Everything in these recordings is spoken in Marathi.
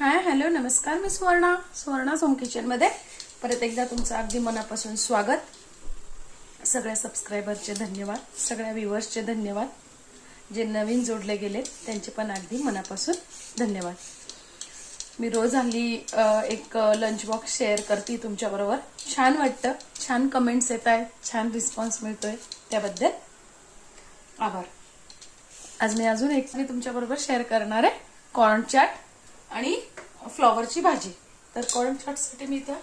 हाय हॅलो नमस्कार मी सुवर्णा. सुवर्णा होम किचनमध्ये. परत एकदा तुमचं अगदी मनापासून स्वागत. सगळ्या सबस्क्रायबरचे धन्यवाद सगळ्या व्ह्युअर्सचे धन्यवाद जे नवीन जोडले गेलेत त्यांचे पण अगदी मनापासून धन्यवाद. मी रोज हल्ली एक लंच बॉक्स शेअर करते तुमच्याबरोबर. छान वाटतं छान कमेंट्स येत आहेत छान रिस्पॉन्स मिळतोय त्याबद्दल. आभार. आज मी अजून एक मी तुमच्याबरोबर शेअर करणार आहे कॉर्न चाट आणि फ्लॉवरची भाजी. तर कॉर्न चाटसाठी मी इथं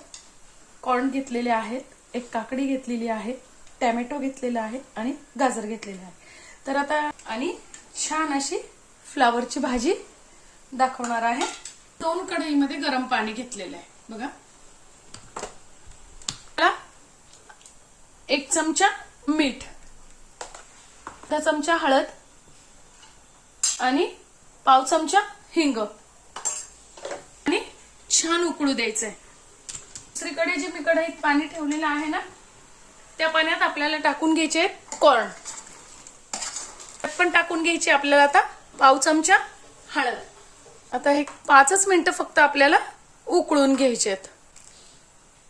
कॉर्न घेतलेले आहेत एक काकडी घेतलेली आहे टॅमॅटो घेतलेला आहे आणि गाजर घेतलेलं आहे. तर आता आणि छान अशी फ्लॉवरची भाजी दाखवणार आहे. दोन कढईमध्ये गरम पाणी घेतलेलं आहे. बघा. एक चमचा मीठ अर्धा चमचा हळद आणि पाव चमचा हिंग. छान उकळू द्यायचंय. दुसरीकडे जे मी कढईत पाणी ठेवलेलं आहे ना त्या पाण्यात आपल्याला टाकून घ्यायचे कॉर्न त्यात पण टाकून घ्यायची आपल्याला आता पाव चमचा हळद. आता हे पाचच मिनिटं फक्त आपल्याला उकळून घ्यायचे आहेत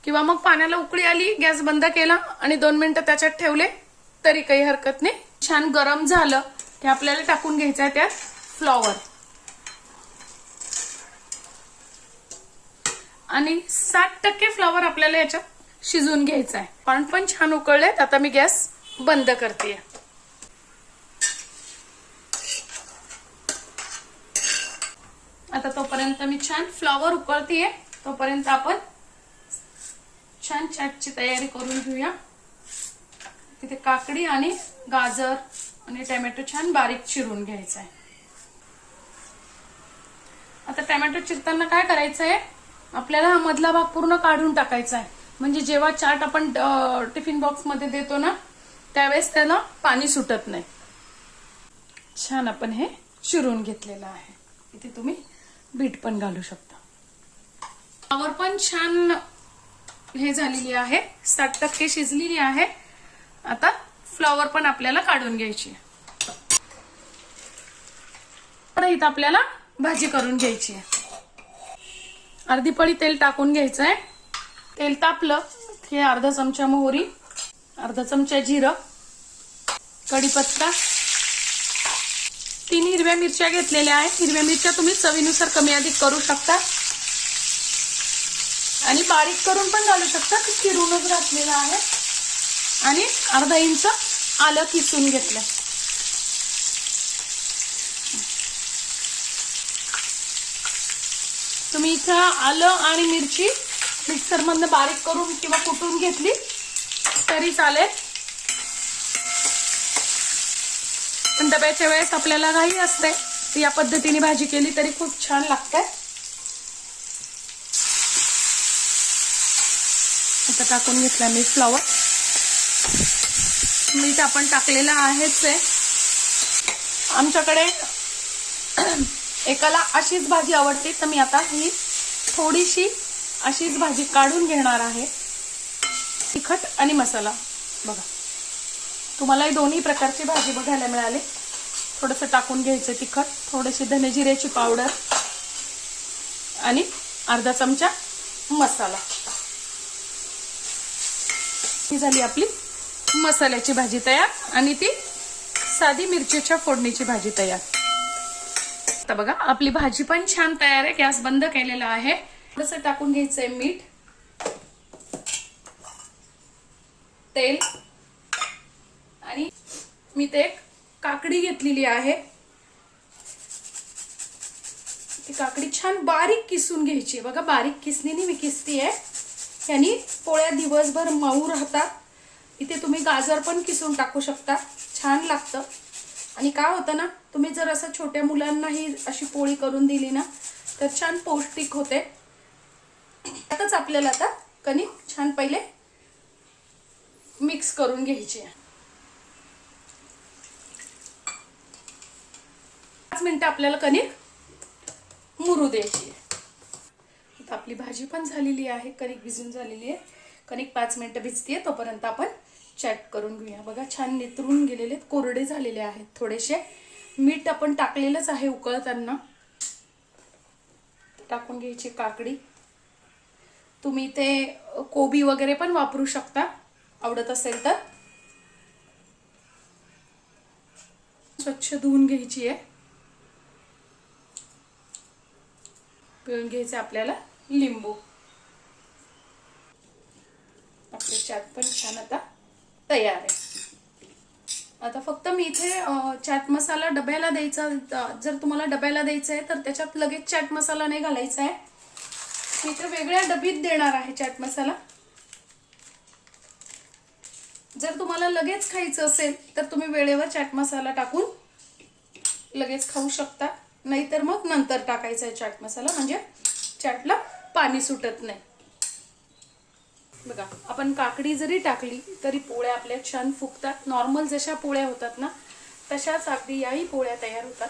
किंवा मग पाण्याला उकळी आली गॅस बंद केला आणि दोन मिनिटं त्याच्यात ठेवले तरी काही हरकत नाही. छान गरम झालं की आपल्याला टाकून घ्यायचं आहे त्यात फ्लॉवर. आणि साठ टक्के फ्लॉवर आपल्याला याच्यात शिजवून घ्यायचं आहे. पण पण छान उकळलेत. आता मी गॅस बंद करते. आता तोपर्यंत मी छान फ्लॉवर उकळतीये. तोपर्यंत आपण छान चाटची तयारी करून घेऊया. तिथे काकडी आणि गाजर आणि टोमॅटो छान बारीक चिरून घ्यायचा आहे. आता टोमॅटो चिरताना काय करायचं आहे आपल्याला हा मधला भाग पूर्ण काढून टाकायचा आहे. म्हणजे जेव्हा चाट आपण टिफिन बॉक्समध्ये देतो ना त्यावेळेस त्याला पाणी सुटत नाही. छान आपण हे शिरून घेतलेलं आहे. इथे तुम्ही बीट पण घालू शकता. फ्लावर पण छान हे झालेली आहे. साठ टक्के शिजलेली आहे. आता फ्लॉवर पण आपल्याला काढून घ्यायची आहे. आपल्याला भाजी करून घ्यायची आहे. अर्धी पळी तेल टाकून घ्यायचं आहे तेल तापलं हे अर्धा चमचा मोहरी अर्धा चमचा जिरं कढीपत्ता. तीन हिरव्या मिरच्या घेतलेल्या आहेत. हिरव्या मिरच्या तुम्ही चवीनुसार कमी अधिक करू शकता. आणि बारीक करून पण घालू शकता ती चिरूनच घातलेलं आहे. आणि अर्धा इंच आलं किसून घेतलं तुम्ही इथं आलं आणि मिरची मिक्सर मधनं बारीक करून किंवा कुटून घेतली तरी चालेल. पण डब्याच्या वेळेस आपल्याला घाई असते. या पद्धतीने भाजी केली तरी खूप छान लागते. आता टाकून घेतला मी फ्लॉवर मीठ आपण टाकलेलं आहेच आहे. आमच्याकडे एकाला अशीच भाजी आवडते तर मी आता ही थोडीशी अशीच भाजी काढून घेणार आहे. तिखट आणि मसाला. बघा. तुम्हालाही दोन्ही प्रकारची भाजी बघायला मिळाली. थोडंसं टाकून घ्यायचं तिखट थोडीशी धनेजिऱ्याची पावडर आणि अर्धा चमचा मसाला. ही झाली आपली मसाल्याची भाजी तयार आणि ती साधी मिरचीच्या फोडणीची भाजी तयार. आता बघा. आपली भाजी पण छान तयार आहे. गॅस बंद केलेला आहे. थोडंसं टाकून घ्यायचंय मीठ. तेल. आणि मी ते एक काकडी घेतलेली आहे. ती काकडी छान बारीक किसून घ्यायची बघा बारीक किसणीने मी किसतीये. यानी पोळ्या दिवसभर मऊ राहतात. इथे तुम्ही गाजर पण किसून टाकू शकता. छान लागतं. आणि काय होतं ना तुम्ही जर असं छोट्या मुलांनाही अशी पोळी करून दिली ना तर छान पौष्टिक होते. त्यातच आपल्याला आता कणिक छान पहिले मिक्स करून घ्यायची आहे. पाच मिनिटं आपल्याला कणिक मुरू द्यायची आहे. आपली भाजी पण झालेली आहे कणिक भिजून झालेली आहे. कणिक पाच मिनिटं भिजतीये तोपर्यंत आपण चॅट करून घेऊया. बघा छान नितरून गेलेले आहेत, कोरडे झालेले आहेत थोडेसे. मीठ आपण टाकलेलंच आहे उकळताना. टाकून घ्यायची काकडी. तुम्ही ते कोबी वगैरे पण वापरू शकता. आवडत असेल तर. स्वच्छ धुवून घ्यायची आहे. पिळून घ्यायचं आपल्याला लिंबू. आपले चाट पण छान आता. तयार आहे. आता फक्त मी इथे चाट मसाला डब्याला द्यायचा जर तुम्हाला डब्याला द्यायचा आहे तर त्याच्यात लगेच चाट मसाला नाही घालायचा आहे. मी इथे वेगळ्या डबीत देणार आहे चाट मसाला. जर तुम्हाला लगेच खायचं असेल तर तुम्ही वेळेवर चाट मसाला टाकून लगेच खाऊ शकता. नाहीतर मग नंतर टाकायचा आहे चाट मसाला म्हणजे चाटला पाणी सुटत नाही. बघा आपण काकडी जरी टाकली तरी पोळ्या आपल्या छान फुगतात. नॉर्मल जशा पोळ्या होतात ना तशाच अगदी याही पोळ्या तयार होतात.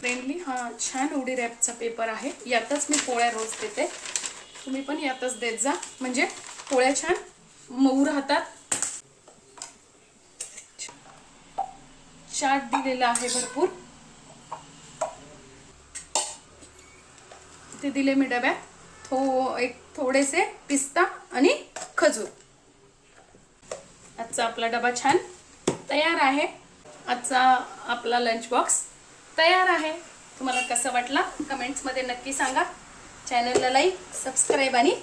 फ्रेंडली हा छान उडी रॅपचा पेपर आहे. यातच मी पोळ्या रोज देते. तुम्ही पण यातच देत जा. म्हणजे पोळ्या छान मऊ राहतात. चाट दिलेला आहे भरपूर. ते दिले मी डब्यात. थो एक थोडेसे पिस्ता आणि खजूर. आजचा आपला डबा छान तयार आहे. आजचा आपला लंच बॉक्स तयार आहे. तुम्हाला कसं वाटला? कमेंट्समध्ये नक्की सांगा. चॅनलला लाईक सबस्क्राईब आणि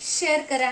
शेअर करा.